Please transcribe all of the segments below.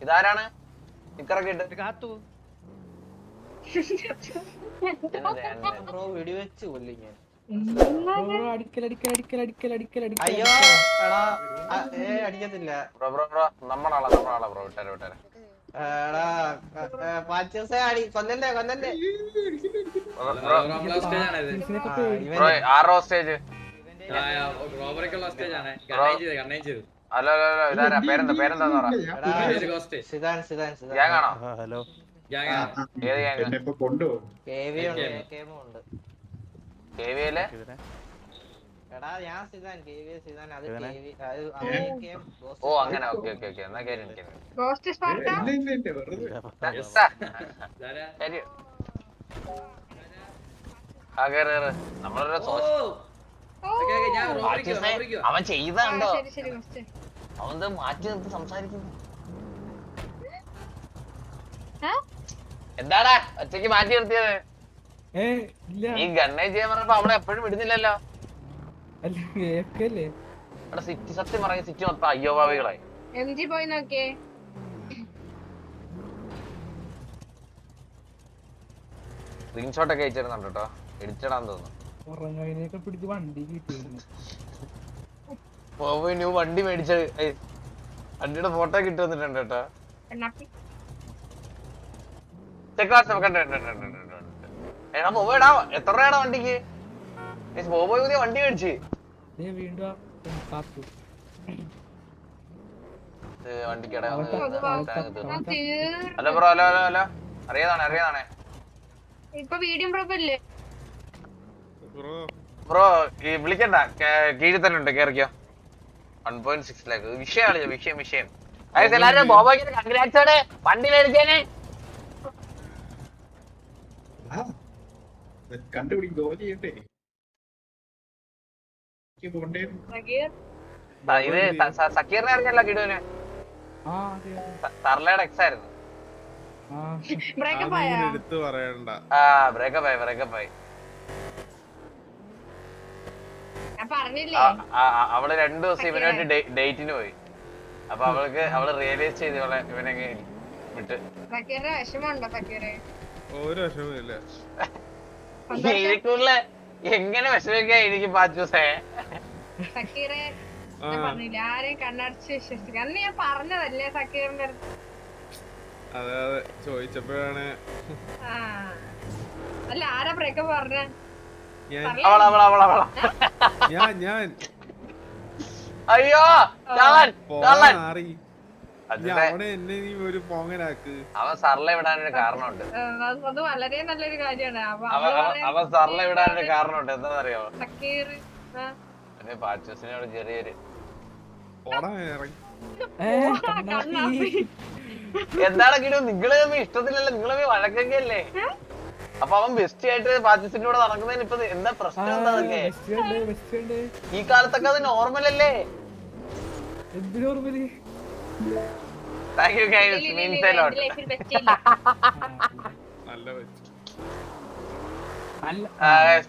ഇതാരാണ്? ഇട്ട്. കാത്തു. ബ്രോ വെടിവെച്ച് കൊല്ലും ഞാൻ അയ്യോ എടാ ആ, ഏ അടിക്കത്തില്ല. ബ്രോ ബ്രോ ബ്രോ നമ്മളാളാ നമ്മളാളാ ബ്രോ വിട്ടാരെ വിട്ടാരെ. എടാ പാച്ചസേ അടി ബ്രോ, ആറോ സ്റ്റേജ്? റോബറിക്കുള്ള സ്റ്റേജ് ആണ് കണ്ണയും ചെയ്ത് കണ്ണയും ചെയ്തു. ഇതാരാ? പേരെന്താ പേരെന്താന്ന് പറ. ഹലോ ഏത് ഗ്യാങ്? ഉണ്ട് കേവി. ഉണ്ട്. കെ വി എൽ എടാ ഞാൻ സിദാൻ അത് അത് കേം ഓ അങ്ങനെ ഓക്കെ ഓക്കെ ഓക്കെ എന്നാ കേറി എനിക്ക് ഗോസ്റ്റ് സ്പാർട്ട? ഇല്ല ഇല്ല ഇല്ല വെറുതെ. ഇതാരാ? ശരി. ആ കേറ് കേറ്. നമ്മളൊരു അവൻ ചെയ്തോ ശരി ശരി അവൻ മാറ്റി നിർത്തി സംസാരിക്കുന്നു? എന്താടാ ഒറ്റയ്ക്ക് മാറ്റി നിർത്തിയത്? ഈ ഗണ്ണേ ചെയ്യാൻ പറഞ്ഞപ്പോ അവളെ എപ്പോഴും വിടുന്നില്ലല്ലോ. അവിടെ സിറ്റി സത്യം പറഞ്ഞ സിറ്റി മൊത്തം അയ്യോ ഭാവികളായി പോയി നോക്കിയേ. സ്ക്രീൻഷോട്ട് ഒക്കെ അയച്ചിരുന്നുണ്ട് കേട്ടോ. എഡിറ്റഡാന്ന് തോന്നുന്നു. പിടിച്ച് വണ്ടി കിട്ടിയിരുന്നു. പോയി ന്യൂ വണ്ടി മേടിച്ച വണ്ടിയുടെ ഫോട്ടോ കിട്ടി വന്നിട്ടുണ്ട് കേട്ടോ. എടാ എത്ര രൂപയാടാ വണ്ടിക്ക്? പോയി പുതിയ വണ്ടി മേടിച്ച്. വണ്ടിക്കട ഹലോ ബ്രോ അല്ല അല്ല അല്ല. അറിയാതാണേ അറിയാതാണേ. ഇപ്പൊ വീഡിയോ പ്രൊഫല്ലേ ബ്രോ. ഈ വിളിക്കണ്ട. കീഴിൽ തന്നെ ഉണ്ട് കേറിക്കോ. വൺ പോയിന്റ് സിക്സ് ലാക്ക് വിഷയമാണ് വിഷയം വിഷയം. അതായത് എല്ലാരും ബോബോയ്ക്ക് കൺഗ്രാറ്റ്സോടെ വണ്ടി മേടിച്ചേനെ. ആ കണ്ടുപിടിക്കും ഗോൾ ചെയ്യണ്ടേ എനിക്ക് പോണ്ടേ. ആ, ഇത് സ- സ- സക്കീറിനെ അറിഞ്ഞല്ലോ കിടുവിന് ആ അതെ അതെ. ത- തർലയുടെ എക്സ് ആയിരുന്നു. ആ. ബ്രേക്കപ്പ് ആയി? ബ്രേക്കപ്പ് ആയി ബ്രേക്കപ്പ് ആയി ഞാൻ പറഞ്ഞില്ലേ ആ, ആ, ആ, അവൾ രണ്ടു ദിവസം ഇവനായിട്ട് ഡേറ്റിന് പോയി. അപ്പൊ അവൾക്ക് അവൾ റിയലൈസ് ചെയ്ത് ഇവളെ ഇവനെ വിട്ട്. ഒരു എനിക്കുള്ള എങ്ങനെ വിഷമിക്കാ എനിക്ക് പാച്ചൂസേ? പറഞ്ഞില്ലേ ആരെയും കണ്ണടച്ച് വിശ്വസിക്കുക അന്ന് ഞാൻ പറഞ്ഞതല്ലേ ഫക്കീറിന്റെ അടുത്ത്? അതെ അതെ. ചോദിച്ചപ്പോഴാണ്. ആ. അല്ല ആരാ ബ്രേക്കപ്പ് പറഞ്ഞ? ഞാൻ അവള അവള അവള അവള. ഞാൻ ഞാൻ അയ്യോ അവിടെ എന്നെ നീ ഒരു പോങ്ങനാക്ക് അവൻ സർല വിടാനൊരു കാരണമുണ്ട്. അത് വളരെ നല്ലൊരു കാര്യമാണ്. അവൻ സർല വിടാനൊരു കാരണമുണ്ട്. എന്താണെന്നറിയോ ആ, ചെറിയൊരു. എന്താണ് കിടു നിങ്ങളെ ഇഷ്ടത്തിലല്ല? നിങ്ങളെ വഴക്കൊക്കെ അല്ലേ അപ്പൊ അവൻ ബെസ്റ്റ് ആയിട്ട് പാർട്ടിസിപ്പിലൂടെ കൂടെ നടക്കുന്നതിന് ഇപ്പൊ എന്താ പ്രശ്നം എന്താ അതൊക്കെ? ഈ കാലത്തൊക്കെ അത് നോർമൽ അല്ലേ thank you guys means a lot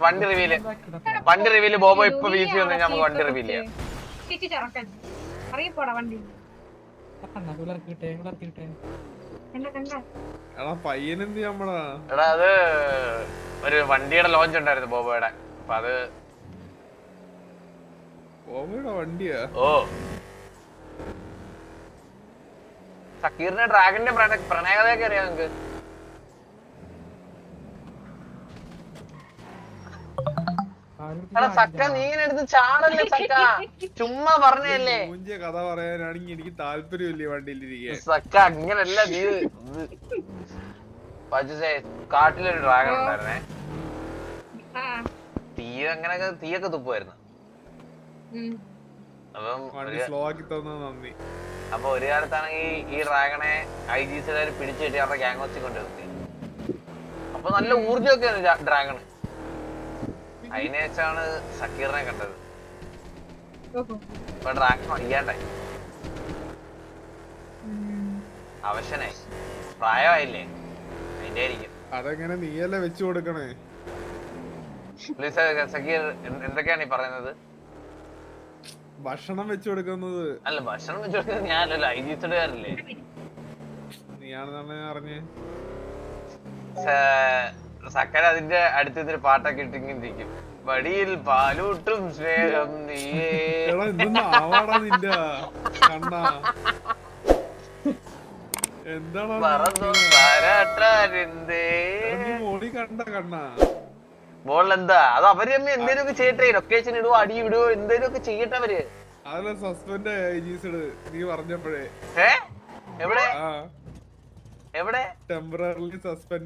വണ്ടി റിവീൽ വണ്ടി റിവീൽ ബോബോ ഇപ്പൊ വീസി വന്നു. നമുക്ക് വണ്ടി റിവീൽ ചെയ്യാം. അറിയപ്പോടാ വണ്ടി. കണ്ണാപ്പി ഇറക്കിട്ടെ ഇറക്കിട്ടെ കണ്ട കണ്ട എടാ പയ്യനെന്ത് നമ്മളാ? എടാ അത് ഒരു വണ്ടിയുടെ ലോഞ്ച് ഉണ്ടായിരുന്നു ബോബോയുടെ. അപ്പൊ അത് ഓമയുടെ വണ്ടിയാ? ഓ. സക്കീറിന്റെ ഡ്രാഗന്റെ പ്രണ- പ്രണയകഥയൊക്കെ അറിയാം നിങ്ങക്ക്. എടാ സക്ക നീ എടുത്ത് ചാടല്ലേ സക്ക ചുമ്മാ പറഞ്ഞല്ലേ മുഞ്ചിയ കഥ പറയാനാണെങ്കിൽ എനിക്ക് താല്പര്യമില്ല ഈ വണ്ടിയിലിരിക്കാൻ? സക്ക അങ്ങനല്ല നീ പച്ചസേ കാട്ടിലൊരു ഡ്രാഗൺ ഉണ്ടായിരുന്നേ. ആ. തീ അങ്ങനെ തീയൊക്കെ തുപ്പുമായിരുന്നു. അപ്പം അപ്പൊ ഒരു കാലത്താണെങ്കിൽ ഈ ഡ്രാഗണെ ഐ ജി സിക്കാർ പിടിച്ചു കെട്ടി അവരുടെ ഗ്യാങ് ഹൗസിൽ കൊണ്ട് അപ്പൊ നല്ല ഊർജമൊക്കെ ഡ്രാഗണ് അതിനെ വെച്ചാണ് സക്കീറിനെ കണ്ടത്. ഇപ്പൊ ഡ്രാഗൺ വയ്യാണ്ടായി. അവശനായി. പ്രായമായില്ലേ? അതിന്റെ ആയിരിക്കും അതെങ്ങനെ നീയല്ലേ വെച്ചു കൊടുക്കണേ? പ്ലീസ് സക്കീർ എന്തൊക്കെയാണ് ഈ പറയുന്നത്? ഭക്ഷണം വെച്ചു കൊടുക്കുന്നത്. അല്ല ഭക്ഷണം വെച്ചു കൊടുക്കുന്നത് ഞാനല്ല ഐ ജി സിക്കാരല്ലേ നീയാണെന്നാണ് അറിഞ്ഞേ. സക്കര അതിന്റെ അടുത്ത് നിന്നൊരു പാട്ടൊക്കെ ഇട്ടിങ്ങിരിക്കും വടിയിൽ പാലൂട്ടും സ്നേഹം നീയേ. ബോളിൽ എന്താ അത് അവർ തമ്മിൽ എന്തേലും ഒക്കെ ചെയ്യട്ടെ? ലൊക്കേഷൻ ഇടുവോ? അടി ഇടുവോ എന്തേലും ഒക്കെ ചെയ്യട്ടെ അവർ? അതല്ല സസ്പെൻഡ് നീ പറഞ്ഞപ്പോഴേ. എവിടെ? എവിടെ? Temporarily suspend